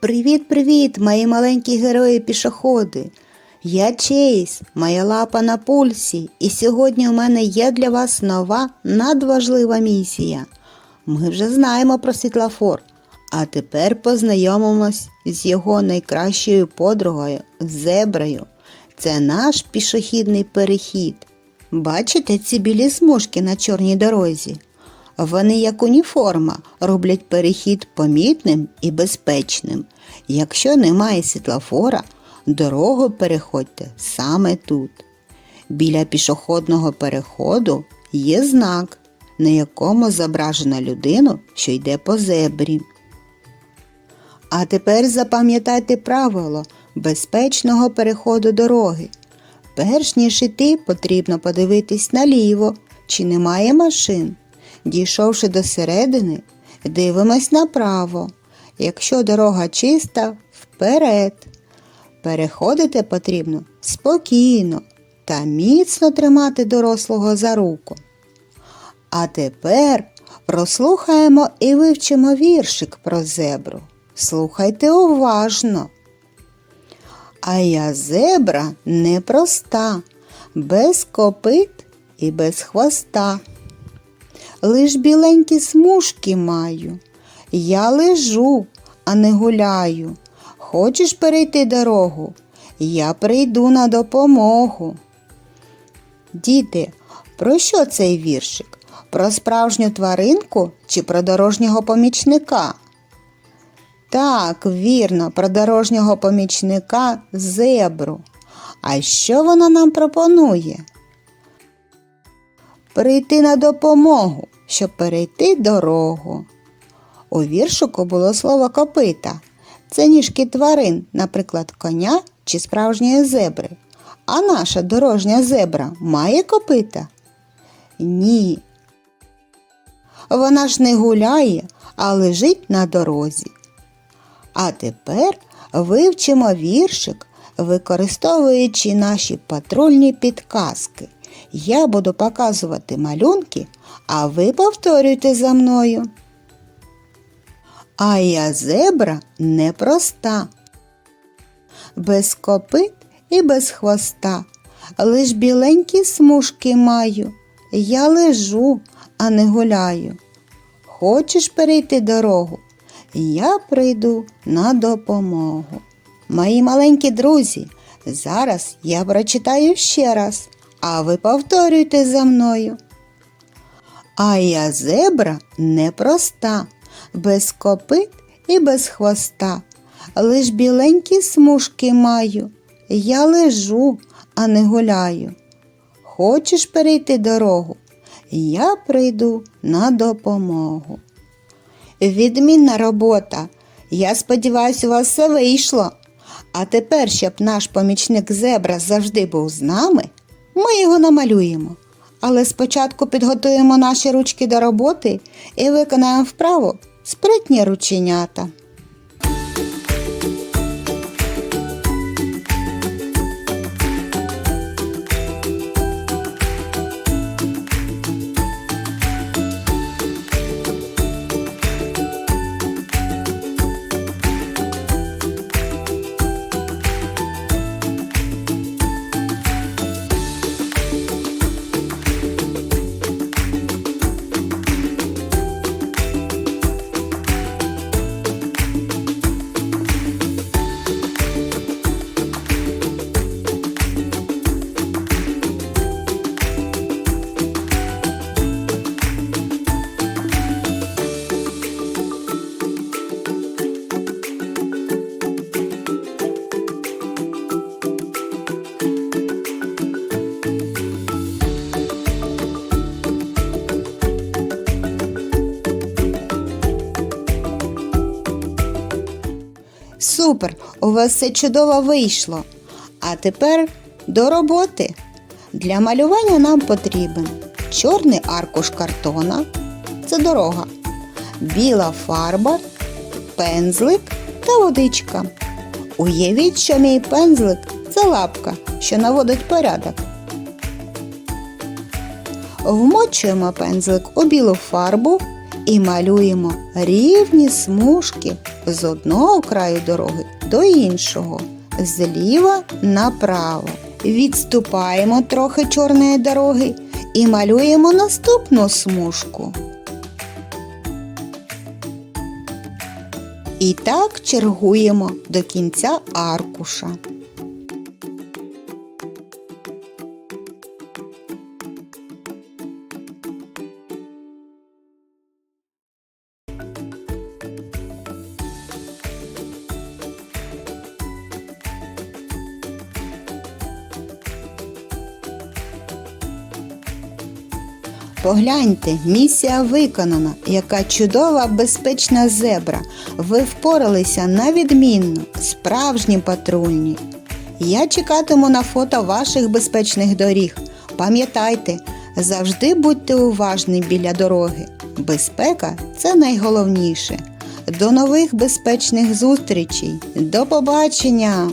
Привіт-привіт, мої маленькі герої-пішоходи! Я Чейз, моя лапа на пульсі, і сьогодні у мене є для вас нова надважлива місія. Ми вже знаємо про світлофор, а тепер познайомимось з його найкращою подругою зеброю. Це наш пішохідний перехід. Бачите ці білі смужки на чорній дорозі? Вони, як уніформа, роблять перехід помітним і безпечним. Якщо немає світлофора, дорогу переходьте саме тут. Біля пішохідного переходу є знак, на якому зображена людину, що йде по зебрі. А тепер запам'ятайте правило безпечного переходу дороги. Перш ніж іти, потрібно подивитись наліво, чи немає машин. Дійшовши до середини, дивимось направо. Якщо дорога чиста, вперед. Переходити потрібно спокійно та міцно тримати дорослого за руку. А тепер прослухаємо і вивчимо віршик про зебру. Слухайте уважно. А я зебра непроста, без копит і без хвоста. Лиш біленькі смужки маю. Я лежу, а не гуляю. Хочеш перейти дорогу? Я прийду на допомогу. Діти, про що цей віршик? Про справжню тваринку чи про дорожнього помічника? Так, вірно, про дорожнього помічника зебру. А що вона нам пропонує? Прийти на допомогу, щоб перейти дорогу. У віршику було слово копита. Це ніжки тварин, наприклад, коня чи справжньої зебри. А наша дорожня зебра має копита? Ні. Вона ж не гуляє, а лежить на дорозі. А тепер вивчимо віршик, використовуючи наші патрульні підказки. Я буду показувати малюнки, а ви повторюйте за мною. А я зебра непроста, без копит і без хвоста, лиш біленькі смужки маю. Я лежу, а не гуляю. Хочеш перейти дорогу? Я прийду на допомогу. Мої маленькі друзі, зараз я прочитаю ще раз, а ви повторюйте за мною. А я зебра непроста, без копит і без хвоста. Лиш біленькі смужки маю. Я лежу, а не гуляю. Хочеш перейти дорогу? Я прийду на допомогу. Відмінна робота. Я сподіваюся, у вас все вийшло. А тепер, щоб наш помічник зебра завжди був з нами, ми його намалюємо. Але спочатку підготуємо наші ручки до роботи і виконаємо вправу спритні рученята. Супер! У вас все чудово вийшло. А тепер до роботи. Для малювання нам потрібен чорний аркуш картона це дорога, біла фарба, пензлик та водичка. Уявіть, що мій пензлик це лапка, що наводить порядок. Вмочуємо пензлик у білу фарбу і малюємо рівні смужки з одного краю дороги до іншого, зліва направо. Відступаємо трохи чорної дороги і малюємо наступну смужку. І так чергуємо до кінця аркуша. Погляньте, місія виконана, яка чудова безпечна зебра. Ви впоралися на відмінно, справжні патрульні. Я чекатиму на фото ваших безпечних доріг. Пам'ятайте, завжди будьте уважні біля дороги. Безпека це найголовніше. До нових безпечних зустрічей. До побачення!